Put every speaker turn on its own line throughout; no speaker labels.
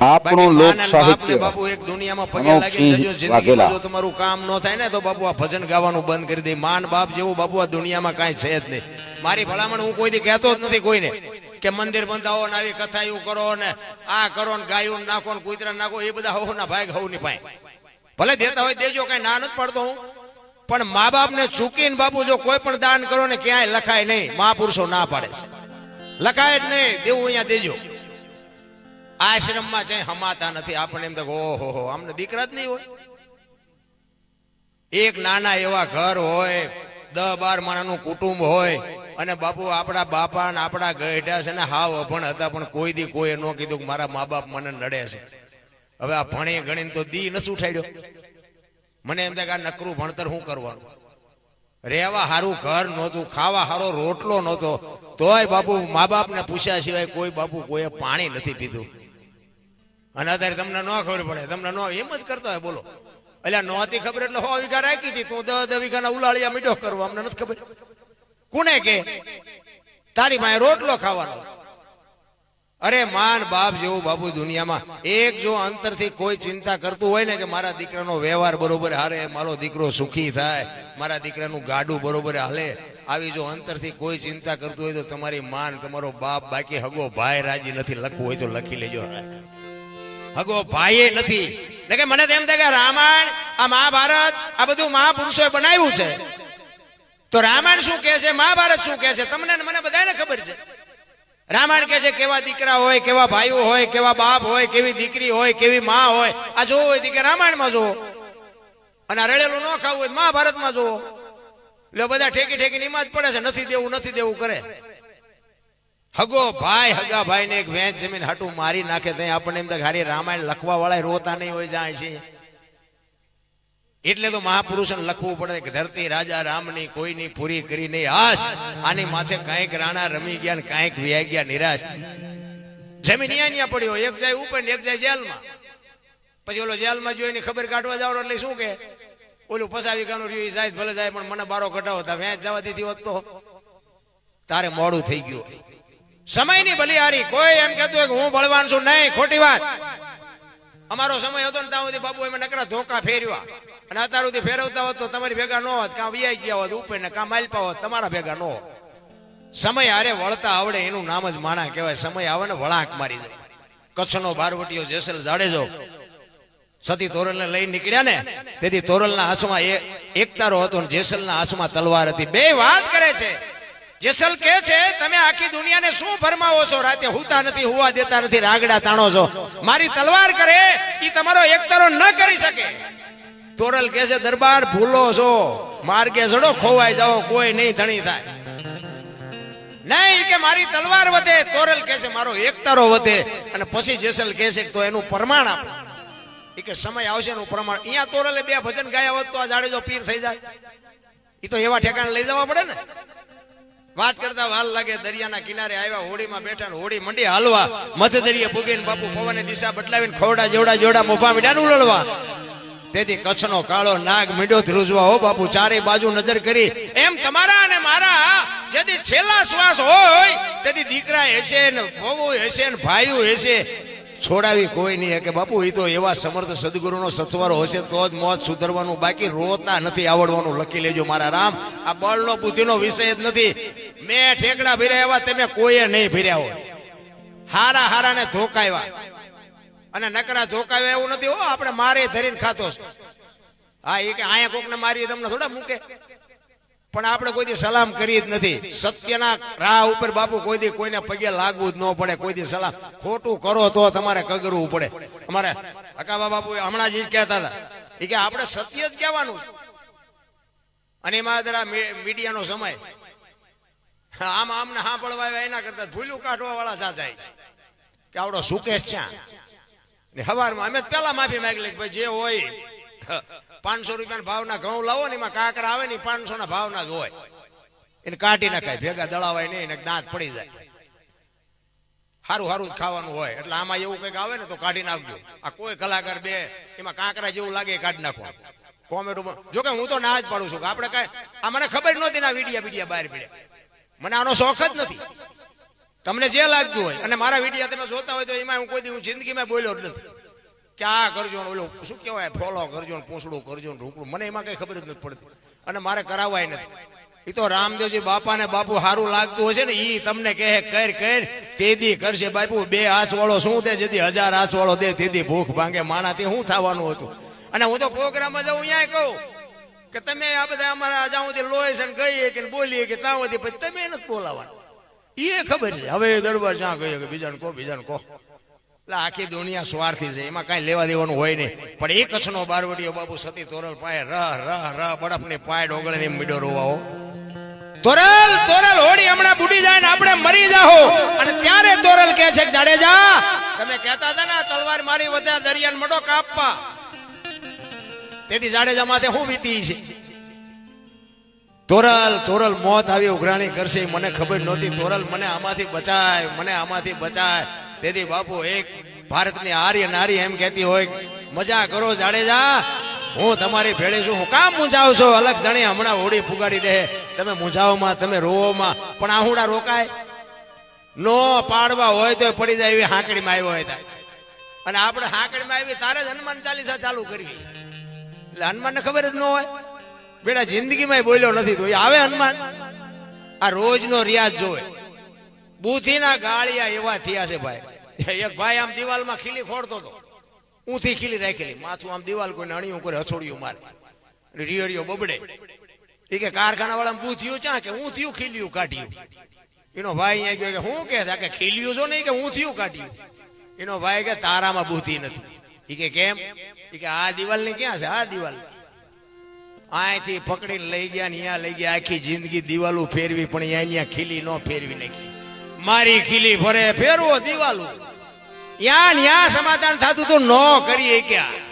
આપણું લોક
બાપને
સાહિત્ય
બાપુ એક દુનિયામાં પગે
અનોપ
જજો જિંદગીમાં જો તમારું કામ ન થાય ને તો બાપુ આ ભજન ગાવાનું બંધ કરી દે. માન બાપ જેવું બાપુ આ દુનિયામાં કાંઈ છે જ નહીં. મારી ભલામણ હું કોઈથી કહેતો જ નથી કોઈને કે મંદિર બંધાવો ને આવી કથા એવું કરો ને આ કરો ને ગાયું નાખો ને કૂતરા નાખો એ બધા હોવ ના ભાઈ હવની ભાઈ ભલે દેતા હોય દેજો કઈ ના નથી પડતો હું. પણ મા બાપ ને ચૂકીને બાપુ જો કોઈ પણ દાન કરો ને ક્યાંય લખાય નહીં. મહાપુરુષો ના પાડે. લખાય જ નહીં. દેવું અહીંયા દેજો. આશ્રમમાં ચાહે હમાતા નથી. આપણને એમ તો ઓહો, હો અમને દીકરા જ નહીં હોય. એક નાના એવા ઘર હોય દસ બાર માણાનું કુટુંબ હોય, અને બાપુ આપણા બાપા ને આપણા ગઢ્યા છે ને હાવ અભણ હતા, પણ કોઈ દી કોઈ ન કીધું કે મારા મા બાપ મને નડે છે. હવે આ ભણી ગણીને તો દી નથી ઉઠાડ્યો. મને એમ થાય કે આ નકરું ભણતર શું કરવાનું? રહેવા સારું ઘર નહોતું, ખાવા સારો રોટલો નહોતો. તોય બાપુ મા બાપને પૂછ્યા સિવાય કોઈ બાપુ કોઈએ પાણી નથી પીધું. અને અત્યારે તમને ન ખબર પડે, તમને ન એમ જ કરતા હોય, બોલો. એટલે નહોતી ખબર એટલે હો વીઘા રાખી હતી. તું દસ દસ વીઘાના ઉલાળિયા મીઠો કરવો અમને નથી ખબર. કોને કે? તારી પાસે રોટલો ખાવાનો. અરે, માન બાપ જેવું બાપુ દુનિયામાં એક જો અંતરથી કોઈ ચિંતા કરતું હોય ને કે મારા દીકરાનો વ્યવહાર બરોબર હારે મારો દીકરો સુખી થાય, મારા દીકરાનું ગાડું બરોબર હાલે, આવી જો અંતરથી કોઈ ચિંતા કરતું હોય તો તમારી માન, તમારો બાપ બાકી હગો ભાઈ રાજી નથી લખવું હોય તો લખી લેજો. હગો ભાઈએ નથી. એટલે કે મને તો એમ થાય કે રામાયણ, આ મહાભારત, આ બધું મહાપુરુષોએ બનાવ્યું છે. તો રામાયણ શું કહે છે, મહાભારત શું કહે છે? તમને મને બધાને ખબર છે. રામાયણ કહે છે, કેવા દીકરા હોય, કેવા ભાઈઓ હોય, કેવા બાપ હોય, કેવી દીકરી હોય, કેવી માં હોય. આ જોવું હોય કે રામાયણમાં જોવો. અને આ રડેલું ન ખાવું હોય મહાભારતમાં જોવો. એટલે બધા ઠેકી ઠેકી નિમાજ પડે છે. નથી દેવું નથી દેવું, કરે. હગો ભાઈ, હગા ભાઈ ને એક વેચ જમીન હાટું મારી નાખે ત્યાં આપણને એમ હારી રામાયણ લખવા વાળા રોતા નહીં હોય જાય છે. એટલે તો મહાપુરુષોને લખવું પડે કે ધરતી રાજા રામની કોઈની પૂરી કરી નહીં. આશ આની માથે કાંઈક રાણા રમી ગયા ને કાંઈક વ્યાઈ ગયા, નિરાશ. જમીન અહીંયા ન્યા પડ્યો એક જાય ઉપર ને એક જાય જેલમાં. પછી ઓલો જેલમાં જોઈને ખબર કાઢવા જાવ એટલે શું કે? ઓલું પસાવી ગાનું રહ્યું જાય ભલે જાય, પણ મને બારો કઢાવો તા. વેચ જવા દીધી હોત તો? તારે મોડું થઈ ગયું. સમયની બલિહારી કોઈ એમ કહેતું કે હું બળવાન છું, નહીં, ખોટી વાત. અમારો સમય હતો ને ત્યાં સુધી બાબુ એમાં નકરા ધોકા ફેરવા અને અત્યાર સુધી ફેરવતા હોત તો તમારી ભેગા ન હોત, કાં વિયાઈ ગયા હોત, ઉપર ને કાં માલપા હોત, તમારા ભેગા ન હોત. સમય હારે વળતા આવડે, એનું નામ જ માણા કહેવાય. સમય આવે ને વળાંક મારી જાય કચ્છનો બારવટીઓ જેસલ જાડેજો. સતી તોરલને લઈ નીકળ્યા ને, તેથી તોરલના હાથમાં એકતારો એક તારો હતો ને જેસલના હાથમાં તલવાર હતી. બે વાત કરે છે. જેસલ કે છે, તમે આખી દુનિયાને શું ફરમાવો છો? રાતે હુતા નથી, હુવા દેતા નથી, રાગડા તાણો છો. મારી તલવાર કરે, ઈ તમારો એકતારો ન કરી શકે. તોરલ કે છે, દરબાર ભૂલો છો. માર્ગે ચડો, ખોવાઈ જાઓ, કોઈ નહીં ધણી થાય. નહીં કે મારી તલવાર વધે. તોરલ કે છે, મારો એકતરો વધે. અને પછી જેસલ કે છે, તો એનું પ્રમાણ આપો. એ કે, સમય આવશે એનું પ્રમાણ. અહીંયા તોરલે બે ભજન ગાયા હોત તો આ જાડેજો પીર થઈ જાય. એ તો એવા ઠેકાણે લઈ જવા પડે ને. વાત કરતા વાલ લાગે દરિયાના કિનારે આવ્યા, હોડીમાં બેઠા ને હોડી મંડી હાલવા. મધ્ય દરિયે પૂગીને બાપુ પવને દિશા બદલાવીને ખોડા જોડા જોડા મોભા મીડાનું ઉલળવા. તેથી કચ્છનો કાળો નાગ મીડો ધ્રુજવા, હો બાપુ, ચારે બાજુ નજર કરી. એમ તમારા અને મારા, જેથી છેલ્લા શ્વાસ હોય, તેથી દીકરા હશે ને વહુ હશે ને ભાઈઓ હશે. છોડાવી કોઈ નહીં કે બાપુ એ તો એવા સમર્થ સદગુરુનો સથવારો હશે, તો જ મોત સુધરવાનું બાકી રોતા નથી આવડવાનું. લખી લેજો મારા રામ. આ બળનો બુદ્ધિનો વિષય જ નથી. મેં ઠેકડા ભર્યા એવા તમે કોઈએ નહીં ભર્યા હોય. હારા હારાને ધોકાવ્યા અને નકરા ધોકાવ્યા એવું નથી, હો, આપણે મારે ધરીને ખાતો હા, એ કે અહીંયા કોકને મારી તમને થોડા મૂકે? પણ આપણે કોઈ દી સલામ કરી જ નથી. સત્યના રાહ ઉપર બાપુ કોઈ દી કોઈને પગે લાગવું જ ન પડે, કોઈ દી સલામ. ખોટું કરો તો તમારે કગરવું પડે. અમારે અકાબા બાપુ હમણાં જ કહેતા હતા. એ કે આપણે સત્ય જ કહેવાનું અને એમાં જરા મીડિયાનો સમય. આમ આમને હા પડવા એના કરતા ભૂલું કાઢવા વાળા સા જાય? કે આવડો સુકેશ છે ને હવારમાં અમે પેલા માફી માંગી લે ભાઈ જે હોય, પાંચસો રૂપિયાના ભાવના ઘઉં લાવો ને એમાં કાંકરા આવે ને પાંચસો ના ભાવના જ હોય. એને કાઢી નાખાય, ભેગા દળાવાય નહીં ને દાંત પડી જાય. સારું સારું જ ખાવાનું હોય, એટલે આમાં એવું કંઈક આવે ને તો કાઢી નાખજો. આ કોઈ કલાકાર બે, એમાં કાંકરા જેવું લાગે કાઢી નાખવાનું. કોમેન્ટ જો કે હું તો ના જ પાડું છું, કે આપણે કાંઈ આ મને ખબર નહોતી ના વિડિયા વિડિયા બહાર પડ્યા. મને આનો શોખ જ નથી. તમને જે લાગતું હોય, અને મારા વિડીયા તમે જોતા હોય તો એમાં હું કોઈ દી હું જિંદગીમાં બોલ્યો જ નથી. કે આ કરજો ઓલું, શું કહેવાય, ફોલો કરજો ને પૂંછડું કરજો ને રૂકડું મને એમાં કઈ ખબર જ નથી પડતી. અને મારે કરાવાય નથી. એ તો રામદેવજી બાપા ને બાપુ સારું લાગતું હશે ને, ઈ તમને કહે, કર કર તેદી કરશે બાપુ, બે હાથ વાળો શું દે, જેથી હજાર હાથ વાળો દે તેથી ભૂખ ભાંગે, માણાથી શું થવાનું હતું. અને હું તો પ્રોગ્રામમાં જાઉં અહીંયા કહું. કે તમે આ બધા અમારા જાઉંથી લોહી છે ગઈએ કે બોલીએ કે સુધી પછી તમે નથી બોલાવવાનું. એ ખબર છે. હવે એ દરબાર જ્યાં ગયો કે બીજાને કહો બીજાને કહો. એટલે આખી દુનિયા સ્વાર્થી છે. એમાં કાંઈ લેવા દેવાનું હોય નહીં. પણ એક કચ્છનો બારવટીઓ બાબુ સતી તોરલ પાય રહ રહ રહ બરફની પાય ડોગળે ની મીડો રોવાઓ તોરલ તોરલ, હોડી હમણાં બુડી જાય ને આપણે મરી જાહો. અને ત્યારે તોરલ કહે છે જાડેજા, તમે કહેતા હતા ને તલવાર મારી વધ્યા દરિયાન મડો કાપવા. તેથી જાડેજા માથે હું વીતી છે. તોરલ તોરલ મોત આવી ઉઘરાણી કરશે મને ખબર નહોતી. તોરલ, મને આમાંથી બચાય, મને આમાંથી બચાય. તેથી બાપુ, એક ભારતની આર્ય નારી એમ કહેતી હોય, મજા કરો જાડેજા, હું તમારી ભેળી છું. હું કામ મૂંઝાવ છો? અલગ જણી હમણાં હોડી ફુગાડી દે. તમે મૂંઝાવમાં તમે રોવોમાં પણ આહુડા રોકાય? નો પાડવા હોય તો પડી જાય એવી હાંકડીમાં આવ્યો હોય અને આપણે હાંકડીમાં આવી તારે જ હનુમાન ચાલીસા ચાલુ કરવી. એટલે હનુમાનને ખબર જ ન હોય. બેટા, જિંદગીમાં બોલ્યો નથી તો એ આવે હનુમાન? આ રોજનો રિયાઝ જોવે. બુથીના ગાળિયા એવા થયા છે ભાઈ. એક ભાઈ આમ દિવાલમાં ખીલી ખોડતો હતો. ઊંથી ખીલી રાખેલી. માથું આમ દિવાલ કોઈ અણિયું કરે હછોડિયું મારે. Rio Rio બબડે. એ કે કારખાના વાળા બુથિયું ચા કે હું થયું ખીલ્યું કાઢ્યું? એનો ભાઈ અહીંયા ગયો કે હું કે ખીલ્યું છો નહીં કે હું થયું કાઢ્યું? એનો ભાઈ કે તારામાં બુદ્ધિ નથી. એ કે કેમ? કે આ દિવાલની ક્યાં છે? આ દિવાલ. અહીંથી પકડીને લઈ ગયા ને અહીંયા લઈ ગયા. આખી જિંદગી દિવાલો ફેરવી, પણ અહીંયા ખીલી ન ફેરવી નાખી. મારી ખીલી ફરે, ફેરવો દિવાલું. ત્યાં ત્યાં સમાધાન થતું તું ન કરીએ ક્યાં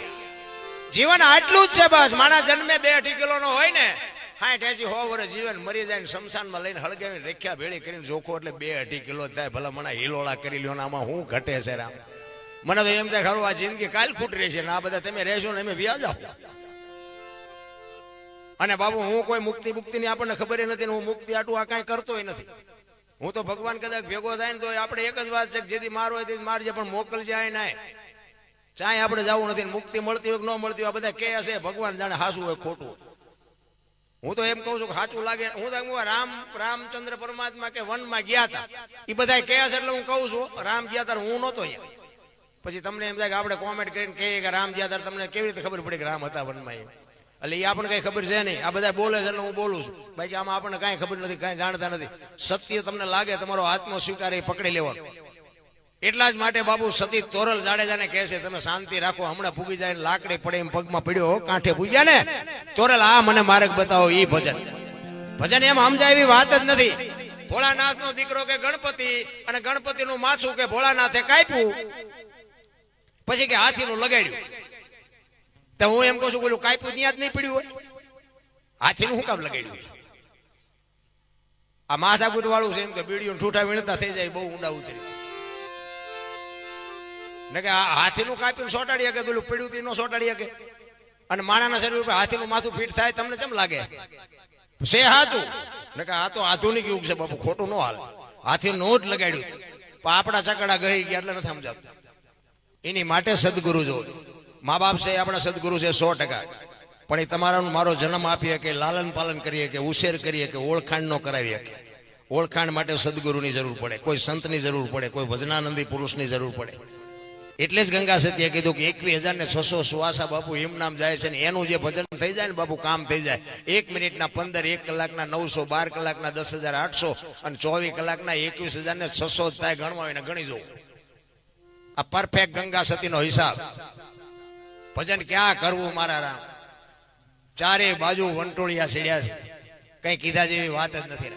જીવન આટલું જ છે બસ. માણા જન્મે બે અઢી કિલો નો હોય ને. સાઠ એસી હો વર્ષ જીવન મરી જાય ને શમશાનમાં લઈને હળગાવીને રેખ્યા ભેળી કરીને જોખો એટલે બે અઢી કિલો થાય. ભલા મને હિલોળા કરી લ્યો આમાં હું ઘટે છે રામ? મને તો એમ થાય, ખરું, આ જિંદગી કાલ ખૂટ રહેશે ને આ બધા તમે રહેશો ને અમે વ્યાજ અને બાબુ, હું કોઈ મુક્તિ મુક્તિ ની આપણને ખબર નથી હું મુક્તિ આટું આ કાંઈ કરતોય નથી. હું તો ભગવાન કદાચ ભેગો થાય ને તો આપણે એક જ વાત છે કે જેથી મારો હોય તેથી મારજે, પણ મોકલજે આય ના ચાય આપણે જવું નથી મુક્તિ મળતી હોય કે ન મળતી હોય, આ બધા કે હશે ભગવાન જાણે હાસું હોય, ખોટું હોય. હું તો એમ કહું છું કે સાચું લાગે, હું તો રામ, રામચંદ્ર પરમાત્મા કે વનમાં ગયા હતા એ બધા કહે છે એટલે હું કહું છું, રામ ગયા હતા હું નહોતો અહીંયા. પછી તમને એમ થાય કે આપણે કોમેન્ટ કરીને કહીએ કે રામ જ્યાં તમને કેવી રીતે ખબર પડી કે રામ હતા વનમાં એમ. એટલે એ આપણને કઈ ખબર છે નહીં. આ બધા બોલે છે હું બોલું છું. બાકી આમાં આપણને કાંઈ ખબર નથી, કાંઈ જાણતા નથી. સત્ય તમને લાગે, તમારો આત્મો સ્વીકાર, એ પકડી લેવાનો. એટલા જ માટે બાબુ સતી તોરલ જાડેજાને કહે છે, તમે શાંતિ રાખો, હમણાં પૂગી જાય લાકડી પડે એમ પગમાં પડ્યો કાંઠે પૂગ્યા ને? તોરલ, આ મને માર્ગ બતાવો એ ભજન. ભજન એમ સમજાય એવી વાત જ નથી. ભોળાનાથ નો દીકરો કે ગણપતિ, અને ગણપતિ નું માછું કે ભોળાનાથે કાપ્યું પછી કે હાથી નું લગાડ્યું. તો હું એમ કહું છું, બોલું કાપ્યું ત્યાં જ નહીં પડ્યું હોય. હાથી નું શું કામ લગાડ્યું આ માથાકૂટ વાળું છે એમ કે બીડીઓ ઠૂઠા વીણતા થઈ જાય, બહુ ઊંડા ઉતરી. ને કે હાથીનું કાપીને સોટાડી શકે પેલું પીડ્યું તી નો સોટાડી શકે. અને માણાના શરીર ઉપર હાથીનું માથું ફીટ થાય, તમને કેમ લાગે? છે હાચું. ને કે આ તો આધુનિક યુગ છે બાપુ, ખોટું ન હાલ. હાથી નો જ લગાડ્યું. પણ આપણા ચકડા ગઈ ગયા એટલે નથી સમજાતું. એની માટે સદગુરુ જો મા બાપ છે આપણા સદગુરુ છે સો ટકા. પણ એ તમારો મારો જન્મ આપીએ કે લાલન પાલન કરીએ કે ઉછેર કરીએ કે ઓળખાણ નો કરાવીએ કે ઓળખાણ માટે સદગુરુની જરૂર પડે. કોઈ સંતની જરૂર પડે, કોઈ ભજનાનંદી પુરુષની જરૂર પડે. એટલે જ ગંગા સત્ય કીધું કે એકવીસ હજાર ને છસો સુવાસા બાપુ એમ નામ જાય છે ને એનું જે ભજન થઈ જાય ને બાપુ કામ થઈ જાય. એક મિનિટના પંદર, એક કલાકના નવસો, બાર કલાકના દસ હજાર આઠસો અને ચોવીસ કલાકના એકવીસ હજાર ને છસો થાય ગણવા હોય ગણી જવું. આ પરફેક્ટ ગંગા સતીનો હિસાબ. ભજન ક્યાં કરવું મારા રામ? ચારે બાજુ વંટોળિયા સીડ્યા છે. કઈ કીધા જેવી વાત જ નથી